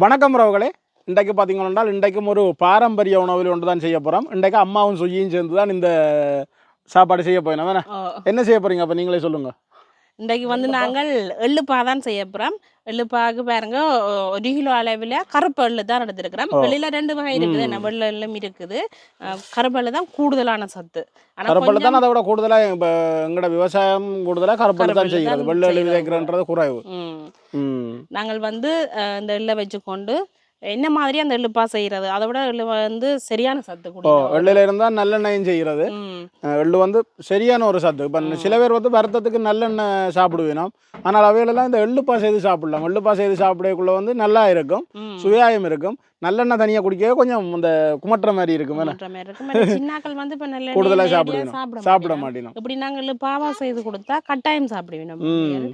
வணக்கம் ரவுகளே இன்றைக்கு பார்த்தீங்கன்னா இன்றைக்கும் ஒரு பாரம்பரிய உணவில் ஒன்று தான் செய்ய போகிறோம் இன்றைக்கு அம்மாவும் சுய்யும் சேர்ந்து தான் இந்த சாப்பாடு செய்ய ஓ, என்ன? செய்ய போறீங்க அப்போ? நீங்களே சொல்லுங்க. இன்றைக்கு வந்து நாங்கள் எள்ளுப்பா தான் செய்ய போகிறோம் எள்ளுப்பாக்கு பாருங்க ஒரு கிலோ அளவில் கருப்பு எள்ளு தான் எடுத்துருக்கிறோம். வெளியில் ரெண்டு வகை இருக்குது. என்ன வெள்ளை எள்ளும் இருக்குது. கருப்பு எள்ளு தான் கூடுதலான சத்து. கருப்பல் தான் அதை விட கூடுதலாக இப்போ எங்களோட விவசாயம் கூடுதலாக கருப்பல் தான் செய்கிறது. வெள்ளை செய்கிறது. விதைக்கிறன்றது குறைவு. நாங்கள் வந்து இந்த எள்ளை வச்சுக்கொண்டு என்ன மாதிரி அந்த எள்ளுப்பா செய்கிறது அதை விட எள்ளு வந்து சரியான சத்து கொடுக்கும் வெள்ளையில இருந்தால் நல்லெண்ணெயும் அஹ் எள்ளு வந்து சரியான ஒரு சத்து. இப்போ சில பேர் வந்து வருத்தத்துக்கு நல்லெண்ணெய் சாப்பிடுவேணும் ஆனால் அவைகளெல்லாம் இந்த எள்ளுப்பா செய்து சாப்பிடலாம். எள்ளுப்பா செய்து சாப்பிடக்குள்ள வந்து நல்லா இருக்கும். ம். சுவையாயம் இருக்கும். நல்லெண்ணெய் தனியாக குடிக்கவே கொஞ்சம் இந்த குமட்டுற மாதிரி இருக்கும் சின்னாக்கள் வந்து இப்போ நல்ல கூடுதலா நேரடியா சாப்பிடுவேணும். சாப்பிட. மாட்டேனும் இப்படி நாங்கள் பாவா செய்து கொடுத்தா கட்டாயம் சாப்பிடுவோம் ம்.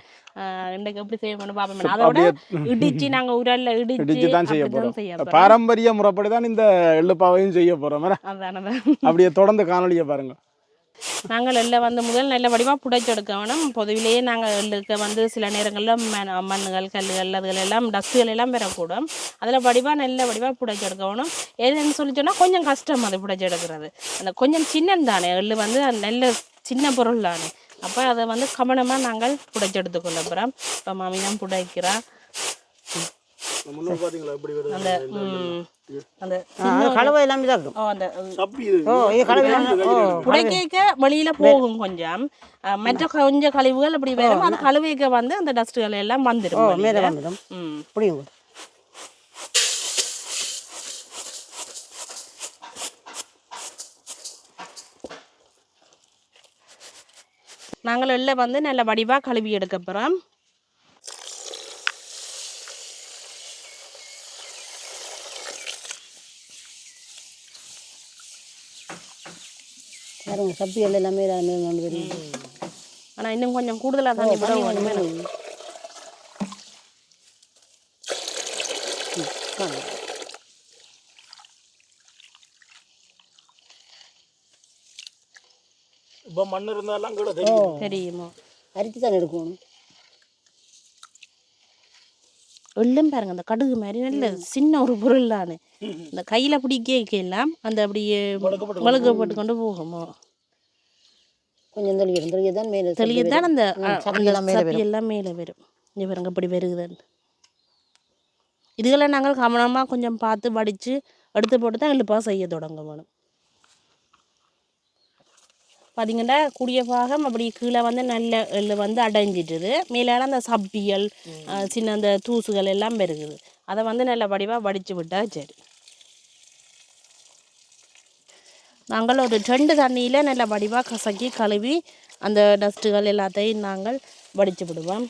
இன்றைக்கு எப்படி செய்யணும் பாப்போம் அதை விட இடிச்சு நாங்க உரல்ல இடிச்சு தான் செய்ய போறோம். பாரம்பரிய முறைப்படி தான் இந்த எள்ளுப்பாவையும் செய்ய போறோம். அப்படியே தொடர்ந்து காணொலியை பாருங்க. நாங்கள் எள்ளை வந்து முதல் நல்ல வடிவா புடைச்சு எடுக்க வேணும். பொதுவிலேயே நாங்கள் எள்ளுக்கு வந்து சில நேரங்களில் மண் மண்ணுகள் கல்லுகள் அதுகள் எல்லாம் டஸ்ட்டுகள் எல்லாம் பெறக்கூடும் அதில் வடிவா நல்ல வடிவா புடைச்சு எடுக்க வேணும். ஏன்னு சொல்லி சொன்னா கொஞ்சம் கஷ்டம் அது புடைச்சு எடுக்கிறது. அந்த கொஞ்சம் சின்னம் தானே. எள்ளு வந்து நல்ல சின்ன பொருள் தானே. அப்போ அதை வந்து கவனமாக நாங்கள் புடைச்சு எடுத்துக்கொள்ள போகிறோம் இப்போ மாமி தான் புடைக்கிறா. அந்த அந்த கலவை எல்லாமே தான் இருக்கும். ஓ, அந்த ஓ இது கலவை எல்லாம் ஓ புடைக்க வெளியில போகும் கொஞ்சம். மற்ற கொஞ்சம் கழிவுகள் அப்படி வரும். அது கழுவிக்க வந்து அந்த டஸ்ட்கள் எல்லாம் ஓ வந்துடும். புரியுங்க நாங்கள் எல்லாம் வந்து நல்ல வடிவா கழுவி எடுக்க போகிறோம் பாருங்க சப்பிகள் எல்லாமே எல்லாமே கொண்டு வரும் ஆனா இன்னும் கொஞ்சம் கூடுதலா தண்ணி போட வேணும் இப்போ மண் இருந்தாலும் கூட தெரியுமோ. அரித்து தான் எடுக்கணும். எள்ளும் பாருங்க அந்த கடுகு மாதிரி நல்ல சின்ன ஒரு பொருள் தானே இந்த கையில பிடிக்க எல்லாம் அந்த அப்படியே வழுக்கப்பட்டு கொண்டு போகுமோ? கொஞ்சம் தெளிவு வரும். தெளிவு தான் மேலே தெளியத்தான் அந்த சப்பி அந்த எல்லாம் மேலே சப்பி எல்லாம் மேலே வரும். இங்கே பாருங்க இப்படி வருகுதுன்னு. இதுகளை நாங்கள் கவனமாக கொஞ்சம் பார்த்து வடித்து எடுத்து போட்டு தான் எள்ளுப்பா செய்ய தொடங்க வேணும் பார்த்தீங்கன்னா கூடிய பாகம் அப்படி கீழே வந்து நல்ல எள்ளு வந்து அடைஞ்சிட்டுது மேலால அந்த சப்பியல் சின்ன அந்த தூசுகள் எல்லாம் பெருகுது. அதை வந்து நல்ல வடிவாக வடித்து விட்டா சரி. நாங்கள் ஒரு ரெண்டு தண்ணியில் நல்ல வடிவாக கசக்கி கழுவி அந்த டஸ்ட்டுகள் எல்லாத்தையும் நாங்கள் வடித்து விடுவோம்.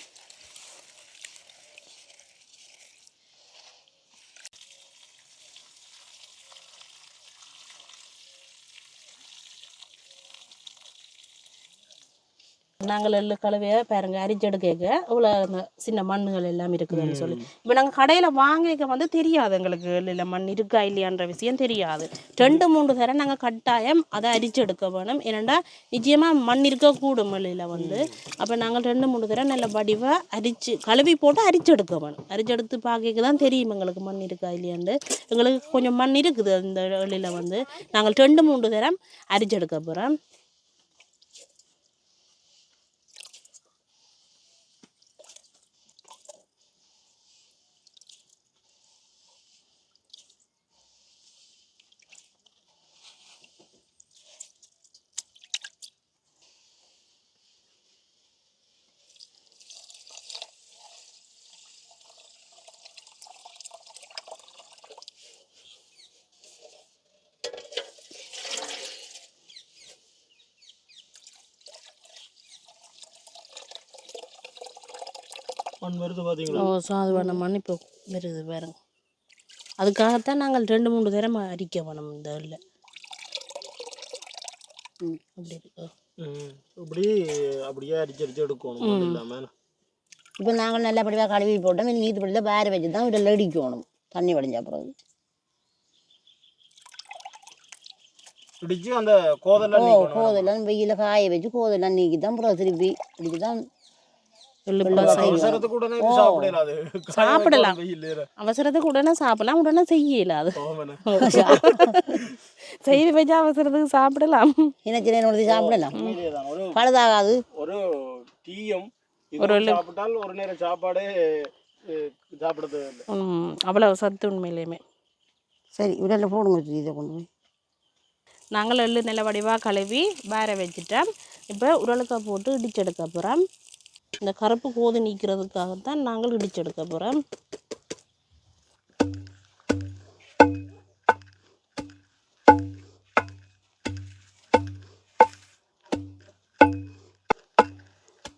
நாங்கள் எள்ளு கழுவிய பாருங்க அரிச்செடுக்க இவ்வளோ அந்த சின்ன மண்ணுகள் எல்லாம் இருக்குதுன்னு சொல்லி. இப்போ நாங்கள் கடையில் வாங்கிக்க வந்து தெரியாது எங்களுக்கு எள்ளில் மண் இருக்கா இல்லையான்ற விஷயம் தெரியாது. ரெண்டு மூன்று தரம் நாங்கள் கட்டாயம் அதை அரிச்செடுக்க வேணும். ஏன்னா நிச்சயமாக மண் இருக்கக்கூடும் எள்ளில் வந்து. அப்போ நாங்கள் ரெண்டு மூணு தரம் நல்ல வடிவாக அரிச்சு கழுவி போட்டு அரிச்செடுக்க வேணும். அரிச்செடுத்து பார்க்க தான் தெரியும் எங்களுக்கு மண் இருக்கா இல்லையாண்டு எங்களுக்கு கொஞ்சம் மண் இருக்குது அந்த எள்ளில் வந்து. நாங்கள் ரெண்டு மூன்று தரம் அரிச்செடுக்க போகிறோம் மண் வருது பார்த்தீங்களா ஓ சாதுவான மண் இப்போ வருது பாருங்க. அதுக்காகத்தான் நாங்கள் ரெண்டு மூணு தரம் அரிக்க வேணும் இந்த இதில். அப்படி இருக்கு. இப்படி அப்படியே அடிச்சு அடிச்சு எடுக்கணும். மண் இல்லாம. இப்போ நாங்கள் நல்ல படிவாக கழுவி போட்டோம். இந்த நீத்து படியில் வேற வச்சு தான் இதில் அடிக்கணும் தண்ணி வடிஞ்ச பிறகு. இடிச்சு அந்த கோதெல்லாம் ஓ கோதெல்லாம் வெயில காய வச்சு கோதெல்லாம் நீக்கி தான் பிறகு திருப்பி. இப்படி தான் எள்ளுப்பாசி அவசரத்துக்கு உடனே இது சாப்பிடலாம் அவசரத்துக்கு உடனே சாப்பிடலாம் உடனே செய்யல அது. செய்து வச்சா அவசரத்துக்கு சாப்பிடலாம். என்ன சின்ன சாப்பிடலாம். பழுதாகாது. ஒரு டீயும் ஒரு சாப்பிட்டால் ஒரு நேரம் சாப்பாடே சாப்பிடுறது அவ்வளவு சத்து உண்மையிலேயுமே. சரி உடலில் போடுங்க இதை கொண்டு போய். நாங்கள் எள்ளு நல்ல வடிவாக கழுவி வேற வச்சுட்டோம் இப்போ உரலுக்கா போட்டு இடிச்செடுக்க போகிறோம் இந்த கருப்பு கோது நீக்கிறதுக்காகத்தான் நாங்கள் இடிச்செடுக்க போகிறோம்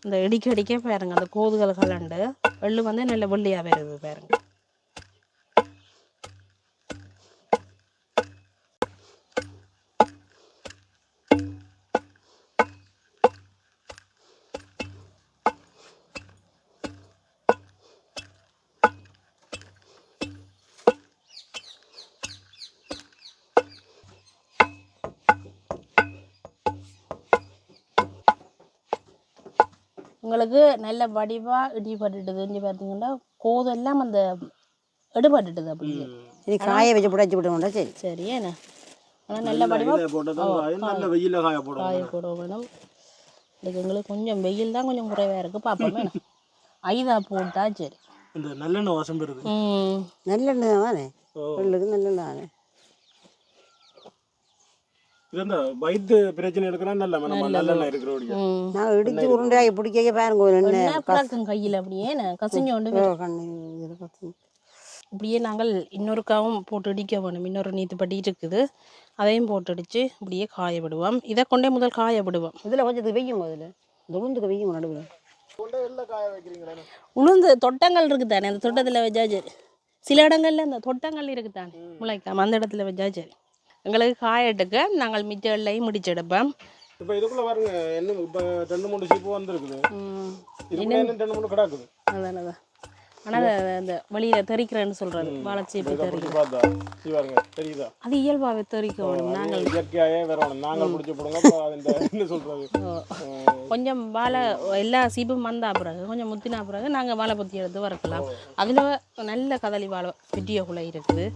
இந்த இடிக்க இடிக்க பாருங்க அந்த கோதுகள் கலண்டு வெள்ளு வந்து நல்ல வெள்ளியாக வருது பாருங்கள் உங்களுக்கு நல்ல வடிவாக இடி பட்டுட்டுது இங்கே பார்த்தீங்கன்னா கோதெல்லாம் அந்த எடுபட்டுட்டுது அப்படியே. இனி காய வச்சு புடைச்சி விட்டோம்டா சரி. சரி என்ன? ஆனால் நல்ல வடிவாக இதை நல்ல வெயில காய போடும் காய போட வேணும் இதுக்கு எங்களுக்கு கொஞ்சம் வெயில் தான் கொஞ்சம் குறைவாக இருக்குது பார்ப்போமே ஐதா போட்டா சரி. இந்த நல்லெண்ணெய் வாசம் பெறுது நல்லெண்ணெய் தானே? நல்லெண்ணெய் தானே? இது இந்த வயிற்று பிரச்சனை இருக்கிறா நல்ல நம்ம நல்லெண்ணெய் இருக்கிற ம். நான் இடிச்சு உருண்டையாகி பிடிக்க பாருங்க ஒரு எண்ணெய். என்ன பிறக்கும் கையில் அப்படியே கசிஞ்சு கொண்டு இப்படியே நாங்கள் இன்னொருக்காவும் போட்டு இடிக்க வேணும். இன்னொரு நீத்து பட்டி இருக்குது. அதையும் போட்டு அடித்து இப்படியே காய விடுவோம் இதை கொண்டே முதல் காய விடுவோம் இதில் கொஞ்சத்துக்கு வையும் அதில் உளுந்துக்கு வையும் நடுவில். உளுந்து தொட்டங்கள் இருக்குது தானே அந்த தொட்டத்தில் வச்சா சரி சில இடங்கள்ல அந்த தொட்டங்கள் இருக்குது தானே முளைக்காம அந்த இடத்துல வச்சா சரி எங்களுக்கு காயட்டுக்க நாங்கள் மிச்ச எல்லையும் முடிச்செடுப்போம். இப்போ இதுக்குள்ள பாருங்க என்ன இப்போ ரெண்டு மூணு சீப்பு வந்திருக்குது. இன்னும் ரெண்டு மூணு கிடக்குது. அதான் அதான் ஆனால் அந்த வெளியில் தெறிக்கிறேன்னு சொல்கிறது வாழைச்சீப்பு தெரியுதா? அது இயல்பாகவே தெறிக்க வேணும் நாங்கள் இயற்கையாகவே வரணும். நாங்கள் பிடிச்சி போடுங்க கொஞ்சம் வாழை எல்லா சீப்பும் வந்தா பிறகு கொஞ்சம் முத்தினா பிறகு நாங்கள் வாழை பற்றி எடுத்து வறுக்கலாம். அதில் நல்ல கதலி வாழை பெட்டியக்குள்ளே இருக்குது.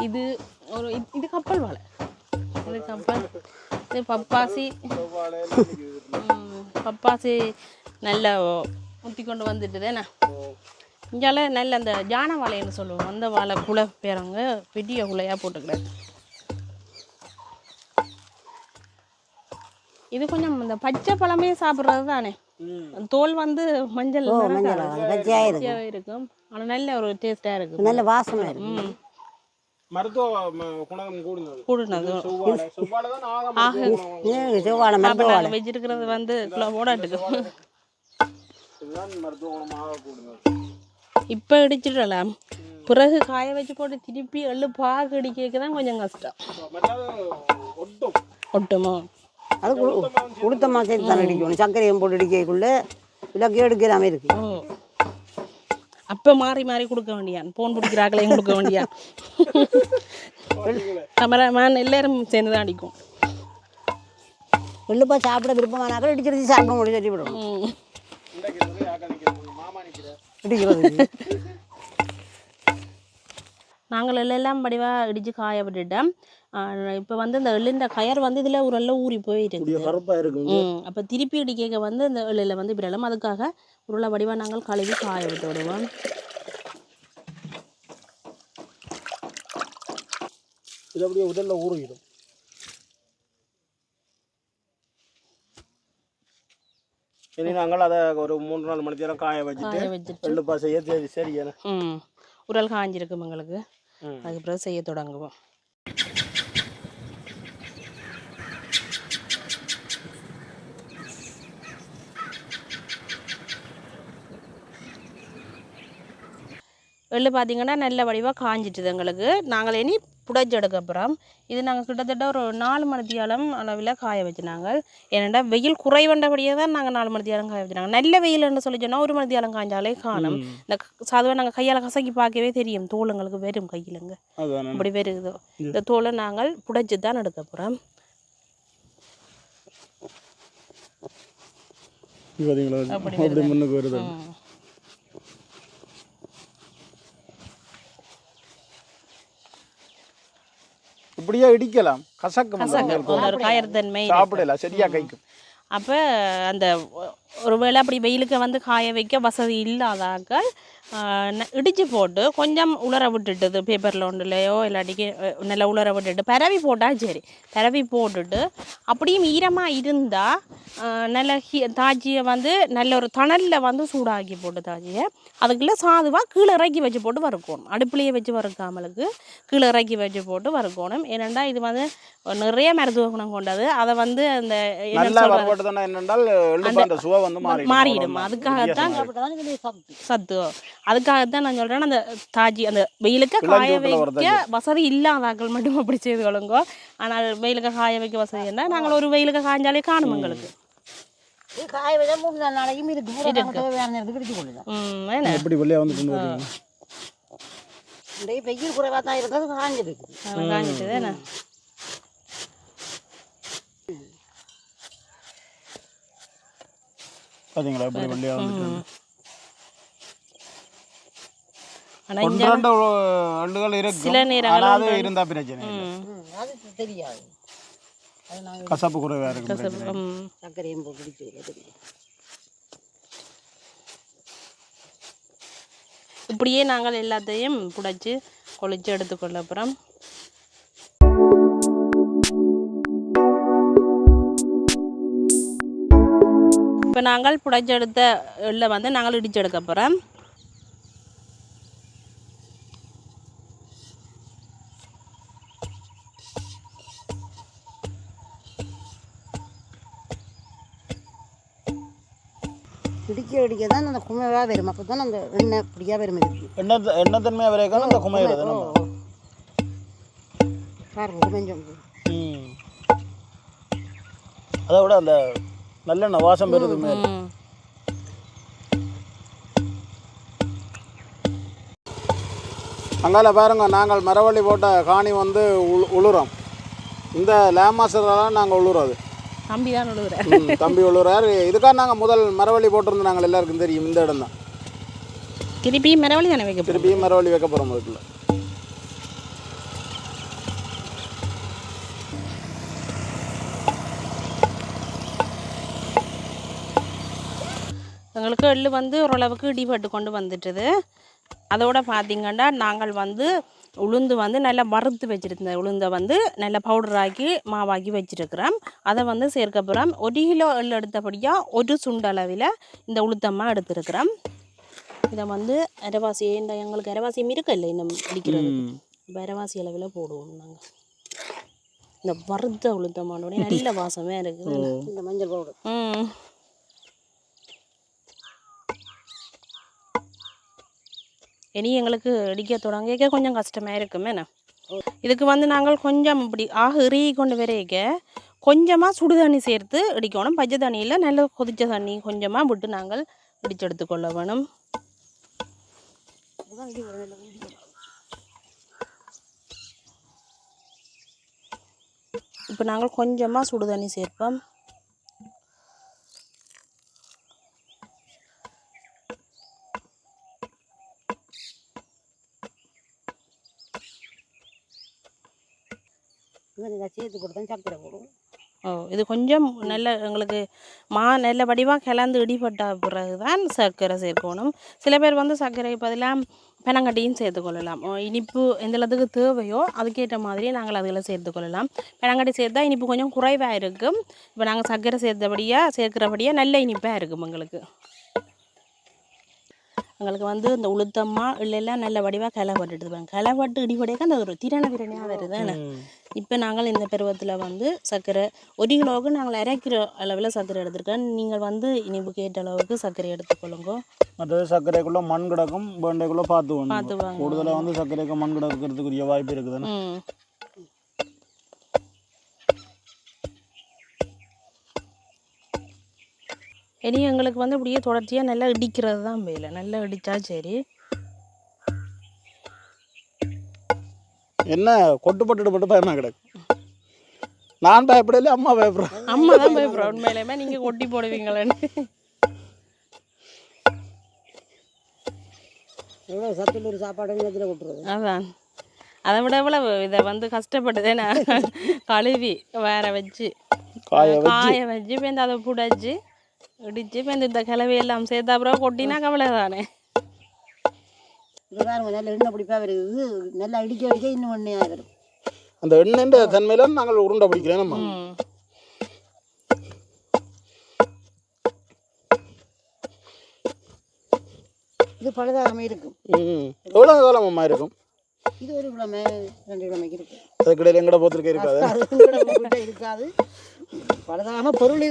இது ஒரு இது- கப்பல் வாழை. இது கப்பல். இது பப்பாசி. பப்பாசி நல்ல முத்தி கொண்டு வந்துட்டு தானே இங்கால நல்ல அந்த ஜான வாழைன்னு சொல்லுவோம் அந்த வாழை குலை பேரங்க பெரிய குலையாக போட்டுக்கிறாரு இது கொஞ்சம் இந்த பச்சை பழமே சாப்பிட்றது தானே? தோல் வந்து மஞ்சள் இருக்கும். ஆனால் நல்ல ஒரு டேஸ்டாக இருக்கும். நல்ல வாசமாக இருக்கும் ம் மருத்துவ ம- குணம் கூடுனது. ஆக நாங்கள் வச்சிருக்கிறது வந்து கூடுனது. இப்போ இடிச்சிடலாம் பிறகு காய வச்சு போட்டு திருப்பி எள்ளு பாகு இடிக்க தான் கொஞ்சம் கஷ்டம். ஒட்டும். அது குடு- உளுத்தமா சேர்த்து தானே அடிக்கணும். சர்க்கரையும் போட்டு அடிக்கக்குள்ளே விளக்கு எடுக்கிறாம இருக்கு. அப்போ மாறி மாறி கொடுக்க வேண்டியான். போன் பிடிக்கிறாக்களையும் கொடுக்க வேண்டியான். கேமராமேன் எல்லாரும் சேர்ந்து தான் அடிக்கும் வெள்ளுப்பா சாப்பிட விருப்பமானாக்கள் இடிச்சிருச்சு சாப்பிட முடியும் சொல்லி விடணும் ம். இன்றைக்கு இருக்கிறது யாக்கா நிற்கிறது மாமா நிற்கிற இடிக்கிறது நாங்கள் எல்லாம் படிவாக இடித்து காய விட்டுட்டோம் இப்போ வந்து இந்த எள்ளுன்ற கயர் வந்து இதில் ஒரு எல்லாம் ஊறி போயிருக்கு அப்போ திருப்பி இடிக்க வந்து இந்த எள்ளில் வந்து விடலாம் அதுக்காக உருளை வடிவாக நாங்கள் கழுவி காய விட்டு விடுவோம் இது அப்படியே உடல்ல ஊறிடும். இனி நாங்கள் அதை ஒரு மூன்று நாலு மணி நேரம் காய வச்சுட்டு வச்சுட்டு. எள்ளு பாசையே சரி சரி ஏன்னா ம். உரல் காஞ்சிருக்கும் எங்களுக்கு. அதுக்கு பிறகு செய்ய தொடங்குவோம். எள்ளு பார்த்தீங்கன்னா நல்ல வடிவாக காஞ்சிட்டுது எங்களுக்கு. நாங்கள் இனி புடைச்செடுக்க அப்புறம் இது நாங்கள் கிட்டத்தட்ட ஒரு நாலு மணித்தியாலம் அளவில் காய வச்சு நாங்கள் ஏன்னாண்டா வெயில் குறைவண்டபடியே தான் நாங்கள் நாலு மணித்தியாலம் காய வச்சுனாங்க. நல்ல வெயில்னு சொல்லி சொன்னால் ஒரு மணித்தியாலம் காய்ஞ்சாலே காணும். இந்த சாதுவாக நாங்கள் கையால் கசக்கி பார்க்கவே தெரியும். தோல் எங்களுக்கு வெறும் கையிலங்க. அப்படி வருகுதோ இந்த தோலை நாங்கள் புடைச்சு தான் எடுக்க போகிறோம் பார்த்தீங்களா அப்படி முன்னுக்கு வருது. இப்படியே இடிக்கலாம். கசக்கும் காயத்தன்மை சாப்பிடலாம் சரியா கைக்கும். அப்போ அந்த ஒருவேளை அப்படி வெயிலுக்கு வந்து காய வைக்க வசதி இல்லாதாக்கள் இடித்து போட்டு கொஞ்சம் உலர விட்டுட்டுது பேப்பரில் ஒன்றுலையோ இல்லாட்டிக்கு நல்லா உலர விட்டுட்டு பரவி போட்டால் சரி. பரவி போட்டுட்டு அப்படியும் ஈரமாக இருந்தால் நல்ல ஹீ தாஜியை வந்து நல்ல ஒரு தணலில் வந்து சூடாக்கி போட்டு தாஜியை. அதுக்குள்ளே சாதுவாக கீழே இறக்கி வச்சு போட்டு வறுக்கணும். அடுப்புலேயே வச்சு வறுக்காமலுக்கு கீழே இறக்கி வச்சு போட்டு வறுக்கணும். ஏனெண்டா இது வந்து நிறைய மருத்துவ குணம் கொண்டது. அதை வந்து அந்த மாறிடும். அதுக்காகத்தான் சத்து. அதுக்காகத்தான் நான் சொல்றேன். அந்த தாஜி அந்த வெயிலுக்கு காய வைக்க வசதி இல்லாதாக்கள் மட்டும் அப்படி செய்து கொள்ளுங்க. ஆனால் வெயிலுக்கு காய வைக்க வசதி என்ன நாங்கள் ஒரு வெயிலுக்கு காய்ஞ்சாலே காணும் எங்களுக்கு. காய வச்சா மூணு நாலு நாளைக்கும் இருக்கு தேவையான நேரத்துக்கு இடிச்சு கொள்ளுதான் ம் என்ன? எப்படி வெளியே வந்துட்டு பார்த்தீங்கன்னா இந்த வெயில் குறைவாக தான் இருக்கிறது காஞ்சிருக்கு காஞ்சிட்டு என்ன? பார்த்தீங்களா எப்படி வெளியே வந்துட்டு ஆனா ஒன்று ரெண்டு ஆண்டுகள் இருக்கும். சில அது இருந்தால் பிரச்சனை அது தெரியாது. கசப்பு குறைவாக இருக்கும். சர்க்கரையும் இப்படியே நாங்கள் எல்லாத்தையும் புடைச்சு கொளிச்சு எடுத்துக்கொள்ள அப்புறம் இப்போ நாங்கள் புடைச்செடுத்த எள்ளை வந்து நாங்கள் இடிச்செடுக்க போகிறோம் இடிக்க இடிக்க தான் அந்த குமைவாக வரும் அப்போ தான் அந்த எண்ணெய் பிடிக்காக வரும் இதுக்கு எண்ணெய் எண்ணெய் தன்மையாக வரைக்கும் அந்த குமையிறது நம்ம. பாருங்க கொஞ்சம் ம். அதை விட அந்த நல்லெண்ணெய் வாசம் பெறுது மேல். அங்கால பாருங்க நாங்கள் மரவள்ளி போட்ட காணி வந்து உழு உழுறோம். இந்த லேமாசரெல்லாம் நாங்கள் உழுறது. தம்பி தான் ம், தம்பி உழுறார் இதுக்காக நாங்கள் முதல் மரவள்ளி போட்டிருந்தோம் நாங்கள் எல்லாருக்கும் தெரியும் இந்த இடம் தான். திருப்பி மரவழி தானே வைக்க திருப்பியும் மரவள்ளி வைக்க போகிறோம் வீட்டில் எங்களுக்கு எள்ளு வந்து ஓரளவுக்கு இடிபட்டு கொண்டு வந்துட்டுது. அதோட பார்த்தீங்கன்னா நாங்கள் வந்து உளுந்து வந்து நல்லா வறுத்து வச்சுருந்த உளுந்தை வந்து நல்லா பவுடராக்கி மாவாக்கி வச்சுருக்கிறோம் அதை வந்து சேர்க்க போகிறோம் ஒரு கிலோ எள் எடுத்தபடியாக ஒரு சுண்டளவில் இந்த உளுத்தம்மா எடுத்துருக்குறோம் இதை வந்து அரைவாசி இந்த எங்களுக்கு அரைவாசியும் இருக்கு இல்லை இன்னும் அடிக்கிறது இப்போ அரைவாசி அளவில் போடுவோம் நாங்கள் இந்த வறுத்த உளுத்தம்மானோட நல்ல வாசமே இருக்குது. இந்த மஞ்சள் பவுடர் ம். இனி எங்களுக்கு அடிக்க தொடங்க கொஞ்சம் கஷ்டமாக இருக்குமே என்ன? இதுக்கு வந்து நாங்கள் கொஞ்சம் இப்படி ஆக இறுகி கொண்டு வரைக்க கொஞ்சமாக சுடு தண்ணி சேர்த்து இடிக்கணும். பச்சை தண்ணியில் நல்ல கொதிச்ச தண்ணி கொஞ்சமாக விட்டு நாங்கள் இடிச்சு எடுத்துக்கொள்ள வேணும். இப்போ நாங்கள் கொஞ்சமாக சுடு தண்ணி சேர்ப்போம். சேர்த்து போட்டு தான் சர்க்கரை போடுவோம். ஓ இது கொஞ்சம் நல்ல எங்களுக்கு மா நல்ல வடிவாக கிளந்து இடிபட்ட பிறகு தான் சர்க்கரை சேர்க்கணும். சில பேர் வந்து சர்க்கரை பதிலாக பெனங்கட்டியும் சேர்த்துக்கொள்ளலாம் ஓ, இனிப்பு எந்தளவுக்கு தேவையோ அதுக்கேற்ற மாதிரி நாங்கள் அதில் சேர்த்துக்கொள்ளலாம் பெனங்கட்டி சேர்த்தா இனிப்பு கொஞ்சம் குறைவாக இருக்கும். இப்போ நாங்கள் சர்க்கரை சேர்த்தபடியாக சேர்க்கிறபடியாக நல்ல இனிப்பாக இருக்கும் எங்களுக்கு. எங்களுக்கு வந்து இந்த உளுத்தம்மா இல்லைலாம் நல்ல வடிவாக களை பட்டுட்டு களை பட்டு இடிபடியாக அந்த ஒரு திரண திறனையாக வருது என்ன இப்போ நாங்கள் இந்த பருவத்தில் வந்து சர்க்கரை ஒரு கிலோவுக்கு நாங்கள் அரைக்கிற அளவில் சர்க்கரை எடுத்திருக்கோம். நீங்கள் வந்து இனிப்புக்கு ஏற்ற அளவுக்கு சர்க்கரை எடுத்துக்கொள்ளுங்க. மற்றது சர்க்கரைக்குள்ளே மண் கிடக்கும் வேண்டைக்குள்ளே பார்த்து பார்த்து வேணும் வாங்க. கூடுதலாக வந்து சர்க்கரைக்கு மண் கிடக்கிறதுக்குரிய வாய்ப்பு இருக்குதுன்னு. இனி எங்களுக்கு வந்து இப்படியே தொடர்ச்சியாக நல்லா இடிக்கிறது தான் வேலை. நல்லா இடித்தா சரி. என்ன கொட்டு பட்டுட்டு மட்டும் பயமாக கிடக்கும் நான் இல்லை அம்மா பயப்படுறேன் அம்மா தான் பயப்படுறேன் உண்மையிலேயுமே நீங்கள் கொட்டி போடுவீங்களேன்னு. எவ்வளோ சத்துள்ள ஒரு சாப்பாடு இதில் கொட்டுறது? அதான். அதை விட எவ்வளவு இதை வந்து கஷ்டப்பட்டதே நான் கழுவி வேற வச்சு. காய வச்சு. இப்போ அதை புடைச்சு இடிச்சு பேருந்து இந்த கிளவி எல்லாம் சேர்த்து அப்புறம் கொட்டினா கவலை தானே இது பாருங்க நல்ல எண்ணெய் பிடிப்பா வருது நல்லா இடிக்க அடிக்க இன்னும் எண்ணெயாக வரும் அந்த எண்ணெய்ன்ற தன்மையில நாங்கள் உருண்டை பிடிக்கிறேன் நம்ம ம் இது பழுதாகாமல் இருக்கும் ம் எவ்வளோ காலம் அம்மா இருக்கும் இது ஒரு கிழமை ரெண்டு கிழமைக்கு இருக்கும் அதுக்கிடையில் எங்கட போத்திருக்க இருக்காது இருக்காது பழுதாகாமல் பொருள்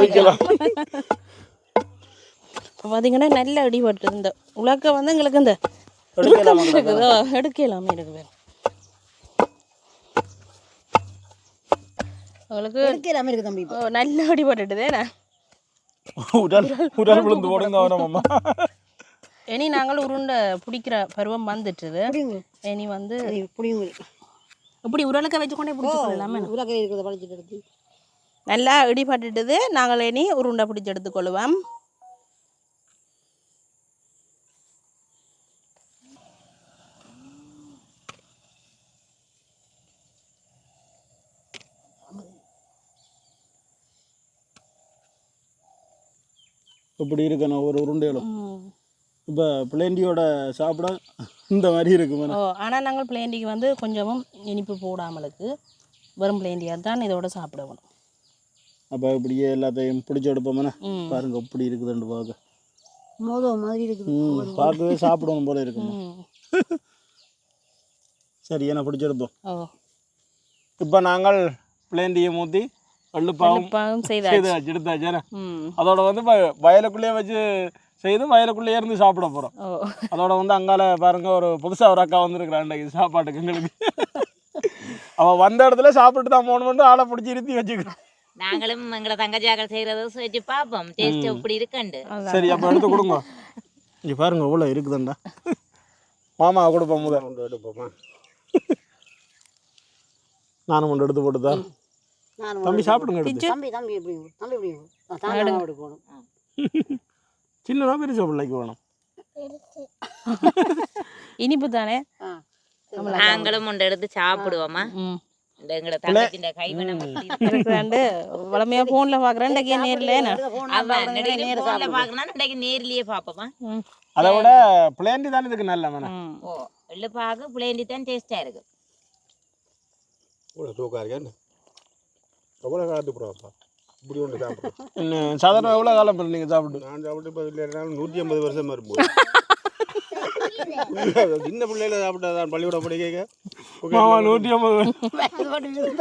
வைக்கலாம் இப்போ பார்த்தீங்கன்னா நல்ல அடிபட்டு இந்த உலக்க வந்து எங்களுக்கு இந்த எடுக்கலாம் இருக்குதோ. எடுக்கலாமே இருக்குது உங்களுக்கு எடுக்கலாமே இருக்கு தம்பி இப்போ. ஓ, நல்ல அடிபட்டுட்டுதேண்ணே உடல் உடல் விழுந்து அம்மா இனி நாங்கள் உருண்டை பிடிக்கிற பருவம் வந்துட்டுது. இனி வந்து புடிங்க. இப்படி உருளைக்க வச்சுக்கொண்டே பிடிச்சிக்கொள்ளலாமே உலகையில் இருக்கிறத பழிச்சிட்டு எடுத்து. நல்லா இடிபட்டுட்டுது. நாங்கள் இனி உருண்டை பிடிச்சி எடுத்துக்கொள்வோம் இப்படி இருக்கணும் ஒரு உருண்டைகளும் ம். இப்போ பிளேண்டியோட சாப்பிட இந்த மாதிரி இருக்கும் ஓ ஆனால் நாங்கள் பிளேண்டிக்கு வந்து கொஞ்சமும் இனிப்பு போடாமலுக்கு வெறும் பிளேண்டியாக தான் இதோட சாப்பிடணும். அப்போ இப்படியே எல்லாத்தையும் பிடிச்சி எடுப்போம்னா பாருங்க இப்படி இருக்குதுன்னு பார்க்க. மோதம் மாதிரி இருக்குது. ம் பார்க்கவே சாப்பிடணும் போல இருக்குமா சரி என்ன பிடிச்சி எடுப்போம்? ஓ. இப்போ நாங்கள் பிளேண்டியை ஊற்றி வெள்ளுப்பாவும் பாவம் செய்தா செய்தாச்சு எடுத்தாச்சு அதோட வந்து வயலுக்குள்ளேயே வச்சு செய்து வயலுக்குள்ளேயே இருந்து சாப்பிட போகிறோம் அதோட வந்து அங்கால பாருங்க ஒரு புதுசாக ஒரு அக்கா வந்திருக்கிறான் இன்றைக்கு சாப்பாட்டுக்கு எங்களுக்கு. அவள் வந்த இடத்துல சாப்பிட்டு தான் போகணும்னு ஆளை பிடிச்சி இருத்தி வச்சுக்கிறோம். நாங்களும் எங்களை தங்கச்சாக்கள் செய்யறத வச்சு பார்ப்போம். டேஸ்ட் எப்படி இருக்குண்டு. சரி அப்போ எடுத்து கொடுங்க. இங்கே பாருங்க இவ்வளோ இருக்குதுண்டா. மாமா கொடுப்போம் முதல் கொண்டு எடுப்போமா? நானும் கொண்டு எடுத்து போட்டுதா? நான் தம்பி சாப்பிடுங்க தம்பி தம்பி எப்படி? தம்பி எப்படி? எடுக்கணும் சின்னதா பெருசா பிள்ளைக்கு வேணும். இனிப்பு தானே நாங்களும் ஒன்று எடுத்து சாப்பிடுவோமா ம் இந்த எங்களோட தங்கச்சிന്റെ கைவனம் இருக்கிறாண்டு வளமையாக ஃபோனில் பார்க்குறேன் இன்றைக்கி நேரில் ஆமா நெடுகிலும் போன்ல பாக்கணும் இன்றைக்கு நேர்லயே பாப்போமா? ம். அதை விட பிளேண்டி தானே இதுக்கு நல்ல வேணாம் ம். ஓ எள்ளு பாகு புளேண்டி தான் டேஸ்டா இருக்கு. இவ்வளோ தூக்கம் இருக்கேன் எவ்வளோ காலத்து போகிறோம்ப்பா இப்படி ஒன்று சாப்பிட்றோம். இன்னும் சாதாரண எவ்வளோ காலம் பிறகு நீங்கள் சாப்பிட்டு? நான் சாப்பிட்டு இப்போ இல்லை நூற்றி ஐம்பது வருஷம் இருக்கும் சின்ன பிள்ளையில சாப்பிட்டா தான் பள்ளிக்கூடம் படிக்க நூற்றி ஐம்பது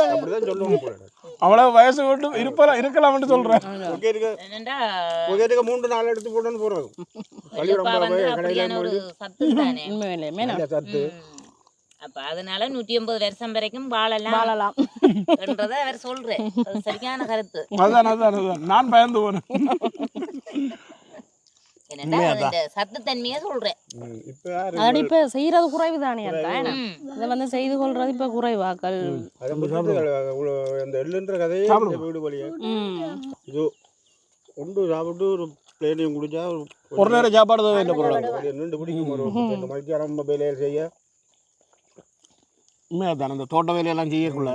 அப்படி தான் சொல்லுவாங்க போல அவ்வளோ வயசு விட்டு இருப்பலாம் இருக்கலாம்னு இருக்க மூன்று நாலு எடுத்து போட்டோன்னு எள்ளுப்பா பள்ளிக்கூடம் சத்து அப்ப அதனால நூற்றி ஐம்பது வருஷம் வரைக்கும் வாழலாம் வாழலாம். என்றத அவர் சொல்றேன் அது சரியான கருத்து. அதான் அதான் அதான். நான் பயந்து போனேன். என்னடா இந்த சத்து தன்மையை சொல்றேன் ம், இப்போ செய்கிறது குறைவு. தானே. இதை வந்து செய்து கொள்றது இப்போ குறைவாக்கள். ஒன்று சாப்பிட்டு ஒரு பிளேனையும் குடிச்சா ஒரு நேரம் சாப்பாடு பிடிக்கும் ஒரு ரெண்டு மணிக்கு நம்ம வேலையை செய்ய. உண்மையாக தானே இந்த தோட்ட வேலையெல்லாம் செய்யக்குள்ள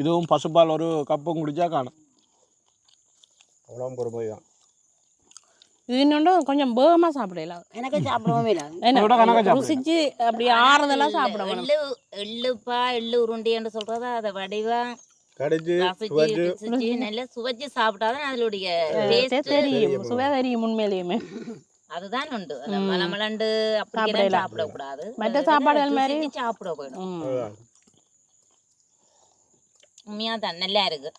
இதுவும் பசுப்பால் ஒரு கப்பும் குடிச்சா காணும். அவ்வளோ பொறுமை தான். இது இன்னொன்று கொஞ்சம் வேகமாக சாப்பிடலாம் எனக்கே சாப்பிடவே இல்லை. ருசிச்சு அப்படி ஆறுதலாக சாப்பிட வேணும். எள்ளு எள்ளுப்பா எள்ளு உருண்டைன்னு சொல்றத? அதை வடிவா நல்லா சுவைச்சு சாப்பிட்டாதான் அதனுடைய தெரியும். சுவை தெரியும் உண்மையிலேயுமே. அதுதான் உண்டு. மலமலண்டு அப்படி சாப்பிடக்கூடாது. மற்ற சாப்பாடுகள் மாதிரி? சாப்பிட போயிடும். உண்மையா தான் நல்லா இருக்கு.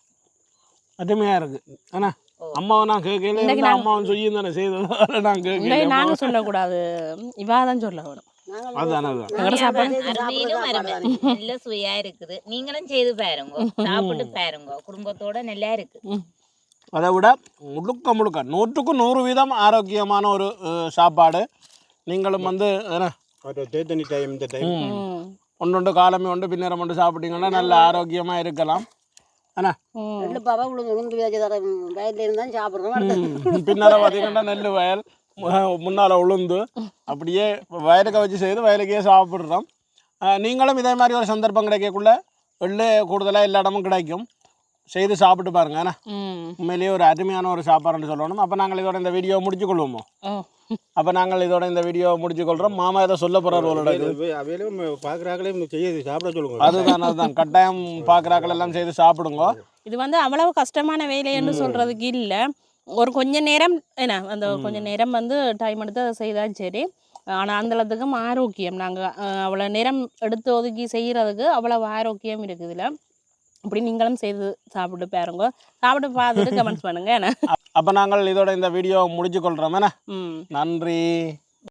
அருமையாக இருக்கு. அண்ணா அம்மாவை நான் கேட்கல இன்னைக்கு இருந்தா அம்மாவும் சொல்லி தானே செய்தது? நான் கேட்கல நாங்கள் சொல்லக்கூடாது. இவா தான் சொல்ல வேணும். சாப்பாடு? நல்ல சுவையா இருக்குது. நீங்களும் செய்து பாருங்க. சாப்பிட்டு பாருங்க. குடும்பத்தோட நல்லா இருக்கு. அதை விட முழுக்க முழுக்க நூற்றுக்கு நூறு வீதம் ஆரோக்கியமான ஒரு சாப்பாடு. நீங்களும் வந்து தேத்தனி டைம் இந்த டைம் ஒன்று ஒன்று காலமே ஒன்று பின்னரம் ஒன்று சாப்பிட்டீங்கன்னா நல்ல ஆரோக்கியமாக இருக்கலாம். பின்னர பார்த்தீங்கன்னா நெல் வயல் முன்னால் உளுந்து. அப்படியே வயலுக்க வச்சு செய்து வயலுக்கே சாப்பிட்றோம். நீங்களும் இதே மாதிரி ஒரு சந்தர்ப்பம் கிடைக்கக்குள்ள எள்ளு கூடுதலாக எல்லா இடமும் கிடைக்கும். செய்து சாப்பிட்டு பாருங்க ஏன்னா உண்மையிலேயே ஒரு அருமையான ஒரு சாப்பாடுன்னு சொல்லணும். அப்போ நாங்கள் இதோட இந்த வீடியோ முடிச்சு கொள்வோமோ அப்போ நாங்கள் இதோட இந்த வீடியோ முடிச்சு கொள்கிறோம் மாமா ஏதோ சொல்ல போகிறார் பார்க்குறாங்களே சாப்பிட சொல்லுங்க. அதுதான் அதுதான். கட்டாயம் பார்க்குறாக்கள் எல்லாம் செய்து சாப்பிடுங்க. இது வந்து அவ்வளவு கஷ்டமான வேலை என்று சொல்றதுக்கு இல்லை. ஒரு கொஞ்ச நேரம் என்ன அந்த கொஞ்ச நேரம் வந்து டைம் எடுத்து அதை செய்தால் சரி. ஆனால் அந்த அளவுக்கும் ஆரோக்கியம். நாங்கள் அவ்வளோ நேரம் எடுத்து ஒதுக்கி செய்கிறதுக்கு அவ்வளவு ஆரோக்கியம் இருக்குது இதுல அப்படி நீங்களும் செய்து சாப்பிட்டு பாருங்க. சாப்பிட்டு பார்த்துட்டு கமெண்ட்ஸ் பண்ணுங்க. என்ன? அப்போ நாங்கள் இதோட இந்த வீடியோ முடிச்சு கொள்கிறோம் நன்றி.